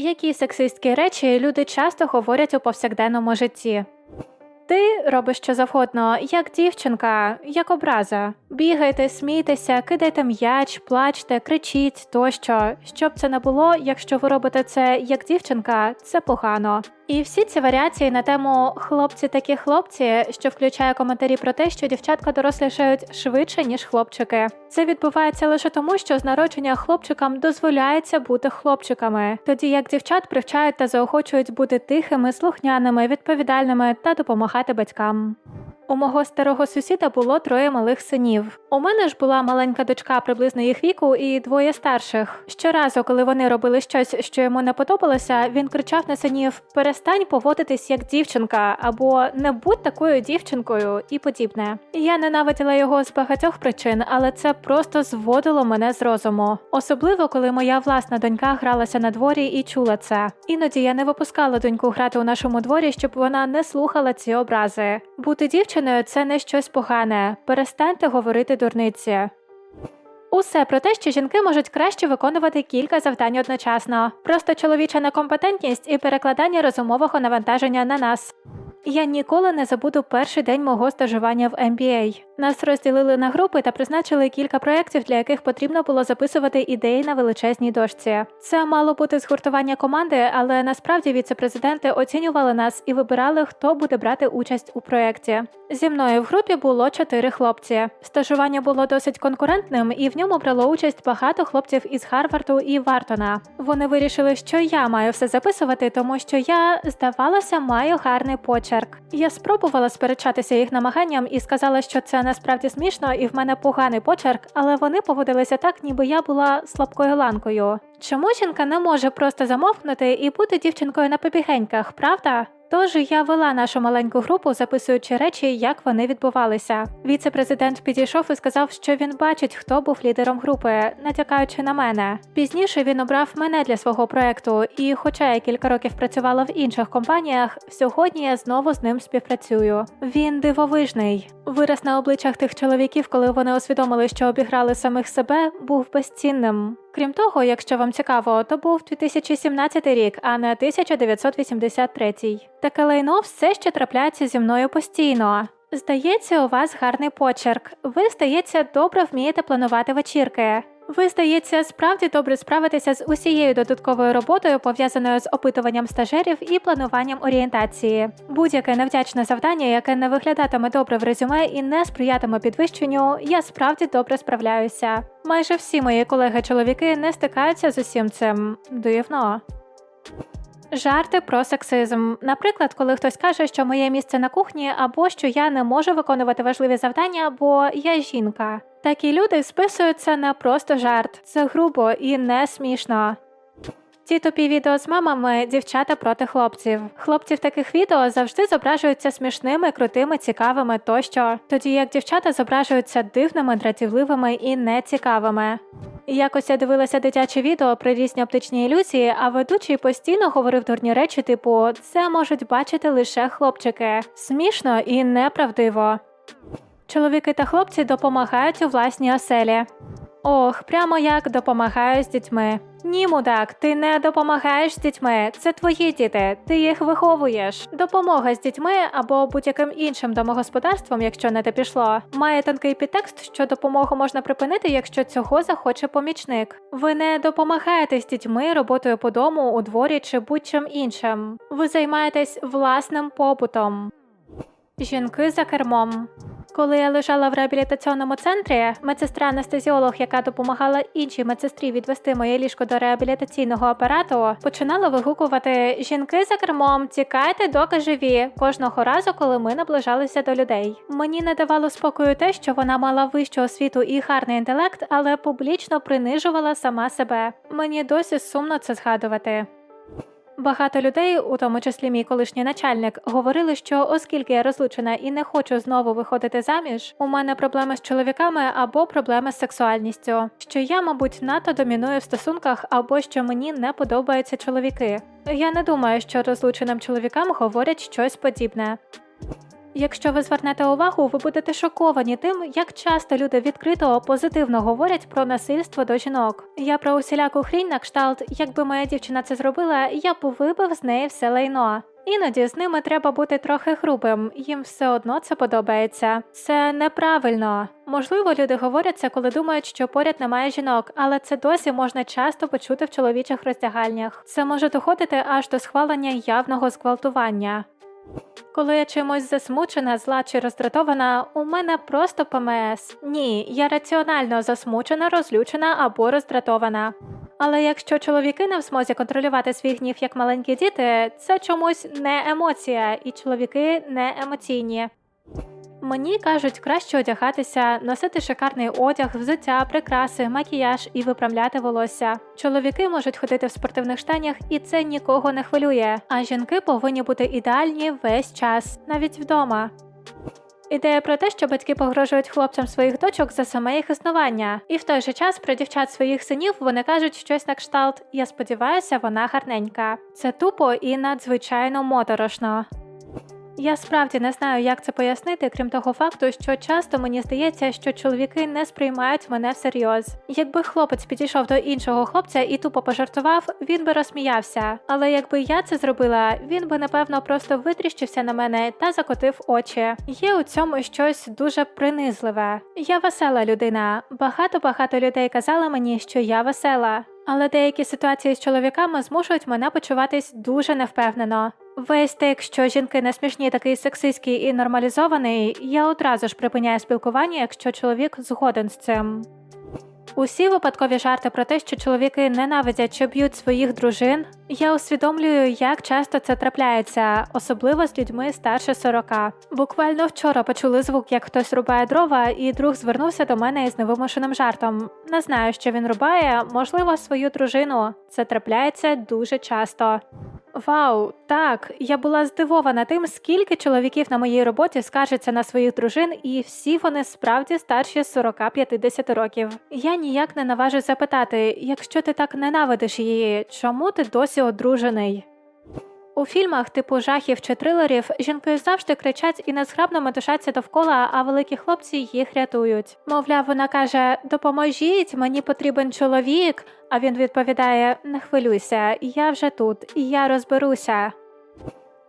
Які сексистські речі люди часто говорять у повсякденному житті? Ти робиш що завгодно, як дівчинка, як образа. Бігайте, смійтеся, кидайте м'яч, плачте, кричіть тощо. Щоб це не було, якщо ви робите це як дівчинка, це погано. І всі ці варіації на тему хлопці такі хлопці, що включає коментарі про те, що дівчатка дорослішають швидше, ніж хлопчики. Це відбувається лише тому, що з народження хлопчикам дозволяється бути хлопчиками, тоді як дівчат привчають та заохочують бути тихими, слухняними, відповідальними та допомагати батькам. У мого старого сусіда було троє малих синів. У мене ж була маленька дочка приблизно їх віку і двоє старших. Щоразу, коли вони робили щось, що йому не подобалося, він кричав на синів: перестань поводитись як дівчинка або не будь такою дівчинкою і подібне. Я ненавиділа його з багатьох причин, але це просто зводило мене з розуму. Особливо, коли моя власна донька гралася на дворі і чула це. Іноді я не випускала доньку грати у нашому дворі, щоб вона не слухала ці образи. Бути дівчиною це не щось погане. Перестаньте говорити дурниці. Усе про те, що жінки можуть краще виконувати кілька завдань одночасно. Просто чоловіча некомпетентність і перекладання розумового навантаження на нас. Я ніколи не забуду перший день мого стажування в MBA. Нас розділили на групи та призначили кілька проєктів, для яких потрібно було записувати ідеї на величезній дошці. Це мало бути згуртування команди, але насправді віце-президенти оцінювали нас і вибирали, хто буде брати участь у проєкті. Зі мною в групі було чотири хлопці. Стажування було досить конкурентним, і в ньому брало участь багато хлопців із Гарварду і Вартона. Вони вирішили, що я маю все записувати, тому що я, здавалося, маю гарний почерк. Я спробувала сперечатися їх намаганням і сказала, що це насправді смішно, і в мене поганий почерк, але вони поводилися так, ніби я була слабкою ланкою. Чому жінка не може просто замовкнути і бути дівчинкою на побігеньках, правда? Тож я вела нашу маленьку групу, записуючи речі, як вони відбувалися. Віце-президент підійшов і сказав, що він бачить, хто був лідером групи, натякаючи на мене. Пізніше він обрав мене для свого проекту, і, хоча я кілька років працювала в інших компаніях, сьогодні я знову з ним співпрацюю. Він дивовижний. Вираз на обличчях тих чоловіків, коли вони усвідомили, що обіграли самих себе, був безцінним. Крім того, якщо вам цікаво, то був 2017 рік, а не 1983. Таке лайно все ще трапляється зі мною постійно. Здається, у вас гарний почерк. Ви, здається, добре вмієте планувати вечірки. Ви, здається, справді добре справитеся з усією додатковою роботою, пов'язаною з опитуванням стажерів і плануванням орієнтації. Будь-яке невдячне завдання, яке не виглядатиме добре в резюме і не сприятиме підвищенню, я справді добре справляюся. Майже всі мої колеги-чоловіки не стикаються з усім цим. Дивно. Жарти про сексизм. Наприклад, коли хтось каже, що моє місце на кухні, або що я не можу виконувати важливі завдання, бо я жінка. Такі люди списуються на просто жарт. Це грубо і не смішно. Ті тупі відео з мамами дівчата проти хлопців. Хлопці в таких відео завжди зображуються смішними, крутими, цікавими тощо, тоді як дівчата зображуються дивними, дратівливими і нецікавими. Якось я дивилася дитяче відео про різні оптичні ілюзії, а ведучий постійно говорив дурні речі, типу це можуть бачити лише хлопчики. Смішно і неправдиво. Чоловіки та хлопці допомагають у власній оселі. Ох, прямо як допомагаю з дітьми. Ні, мудак, ти не допомагаєш з дітьми. Це твої діти, ти їх виховуєш. Допомога з дітьми або будь-яким іншим домогосподарством, якщо не те пішло, має тонкий підтекст, що допомогу можна припинити, якщо цього захоче помічник. Ви не допомагаєте з дітьми, роботою по дому, у дворі чи будь-чим іншим. Ви займаєтесь власним побутом. Жінки за кермом. Коли я лежала в реабілітаційному центрі, медсестра-анестезіолог, яка допомагала іншій медсестрі відвести моє ліжко до реабілітаційного апарату, починала вигукувати жінки за кермом, тікайте, доки живі кожного разу, коли ми наближалися до людей. Мені не давало спокою те, що вона мала вищу освіту і гарний інтелект, але публічно принижувала сама себе. Мені досі сумно це згадувати. Багато людей, у тому числі мій колишній начальник, говорили, що оскільки я розлучена і не хочу знову виходити заміж, у мене проблеми з чоловіками або проблеми з сексуальністю, що я, мабуть, надто доміную в стосунках, або що мені не подобаються чоловіки. Я не думаю, що розлученим чоловікам говорять щось подібне. Якщо ви звернете увагу, ви будете шоковані тим, як часто люди відкрито позитивно говорять про насильство до жінок. Я про усіляку хрінь на кшталт, якби моя дівчина це зробила, я б вибив з неї все лайно. Іноді з ними треба бути трохи грубим, їм все одно це подобається. Це неправильно. Можливо, люди говорять це, коли думають, що поряд немає жінок, але це досі можна часто почути в чоловічих роздягальнях. Це може доходити аж до схвалення явного зґвалтування. Коли я чимось засмучена, зла чи роздратована, у мене просто ПМС. Ні, я раціонально засмучена, розлючена або роздратована. Але якщо чоловіки не в змозі контролювати свій гнів як маленькі діти, це чомусь не емоція, і чоловіки не емоційні. Мені кажуть, краще одягатися, носити шикарний одяг, взуття, прикраси, макіяж і виправляти волосся. Чоловіки можуть ходити в спортивних штанях, і це нікого не хвилює. А жінки повинні бути ідеальні весь час, навіть вдома. Ідея про те, що батьки погрожують хлопцям своїх дочок за саме їх існування, і в той же час про дівчат своїх синів вони кажуть щось на кшталт. Я сподіваюся, вона гарненька. Це тупо і надзвичайно моторошно. Я справді не знаю, як це пояснити, крім того факту, що часто мені здається, що чоловіки не сприймають мене всерйоз. Якби хлопець підійшов до іншого хлопця і тупо пожартував, він би розсміявся. Але якби я це зробила, він би напевно просто витріщився на мене та закотив очі. Є у цьому щось дуже принизливе. Я весела людина. Багато багато людей казали мені, що я весела. Але деякі ситуації з чоловіками змушують мене почуватись дуже невпевнено. Весь тик, що жінки не смішні, такий сексистський і нормалізований, я одразу ж припиняю спілкування, якщо чоловік згоден з цим. Усі випадкові жарти про те, що чоловіки ненавидять чи б'ють своїх дружин, я усвідомлюю, як часто це трапляється, особливо з людьми старше 40. Буквально вчора почули звук, як хтось рубає дрова, і друг звернувся до мене із невимушеним жартом. Не знаю, що він рубає, можливо, свою дружину. Це трапляється дуже часто. Вау, так, я була здивована тим, скільки чоловіків на моїй роботі скаржаться на своїх дружин, і всі вони справді старші 40-50 років. Я ніяк не наважу запитати, якщо ти так ненавидиш її, чому ти досі одружений? У фільмах типу жахів чи трилерів жінки завжди кричать і незграбно метушаться довкола, а великі хлопці їх рятують. Мовляв, вона каже: Допоможіть, мені потрібен чоловік. А він відповідає: Не хвилюйся, я вже тут, і я розберуся.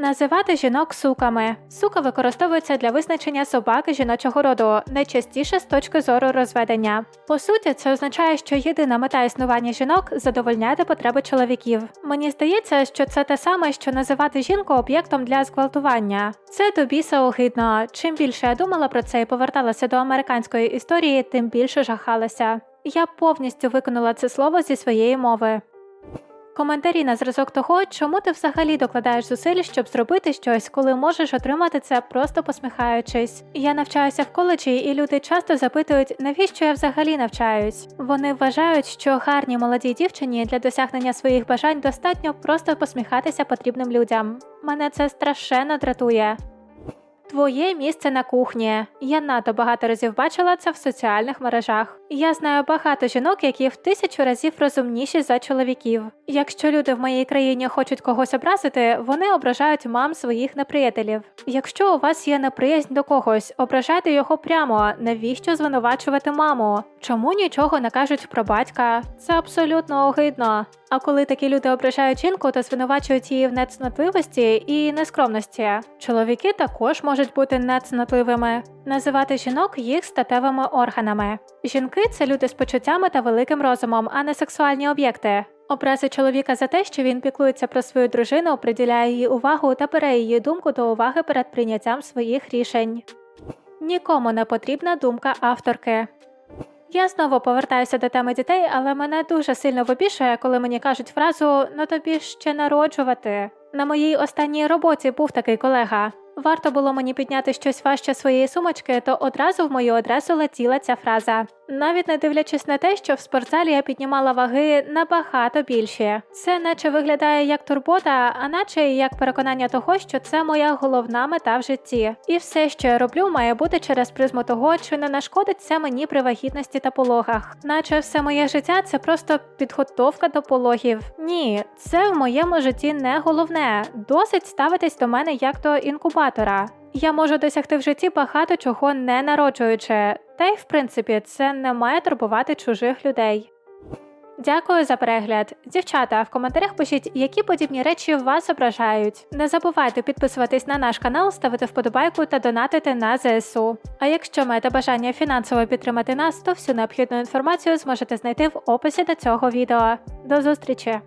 Називати жінок суками. Сука використовується для визначення собаки жіночого роду, найчастіше з точки зору розведення. По суті, це означає, що єдина мета існування жінок задовольняти потреби чоловіків. Мені здається, що це те саме, що називати жінку об'єктом для зґвалтування. Це до біса огидно. Чим більше я думала про це і поверталася до американської історії, тим більше жахалася. Я повністю виконала це слово зі своєї мови. Коментарі на зразок того, чому ти взагалі докладаєш зусиль, щоб зробити щось, коли можеш отримати це просто посміхаючись. Я навчаюся в коледжі, і люди часто запитують, навіщо я взагалі навчаюсь. Вони вважають, що гарній молодій дівчині для досягнення своїх бажань достатньо просто посміхатися потрібним людям. Мене це страшенно дратує. Твоє місце на кухні. Я надто багато разів бачила це в соціальних мережах. Я знаю багато жінок, які в тисячу разів розумніші за чоловіків. Якщо люди в моїй країні хочуть когось образити, вони ображають мам своїх неприятелів. Якщо у вас є неприязнь до когось, ображайте його прямо. Навіщо звинувачувати маму? Чому нічого не кажуть про батька? Це абсолютно огидно. А коли такі люди ображають жінку, то звинувачують її в нецнотливості і нескромності. Чоловіки також можуть бути нецнотливими, називати жінок їх статевими органами. Жінки це люди з почуттями та великим розумом, а не сексуальні об'єкти. Образи чоловіка за те, що він піклується про свою дружину, приділяє їй увагу та бере її думку до уваги перед прийняттям своїх рішень. Нікому не потрібна думка авторки. Я знову повертаюся до теми дітей, але мене дуже сильно вибішує, коли мені кажуть фразу ну тобі ще народжувати. На моїй останній роботі був такий колега. Варто було мені підняти щось важче своєї сумочки, то одразу в мою адресу летіла ця фраза. Навіть не дивлячись на те, що в спортзалі я піднімала ваги набагато більші. Це наче виглядає як турбота, а наче як переконання того, що це моя головна мета в житті. І все, що я роблю, має бути через призму того, чи не нашкодить це мені при вагітності та пологах. Наче все моє життя це просто підготовка до пологів. Ні, це в моєму житті не головне. Досить ставитись до мене як до інкубатора. Я можу досягти в житті багато чого не народжуючи, та й в принципі це не має турбувати чужих людей. Дякую за перегляд. Дівчата, в коментарях пишіть, які подібні речі вас ображають. Не забувайте підписуватись на наш канал, ставити вподобайку та донатити на ЗСУ. А якщо маєте бажання фінансово підтримати нас, то всю необхідну інформацію зможете знайти в описі до цього відео. До зустрічі!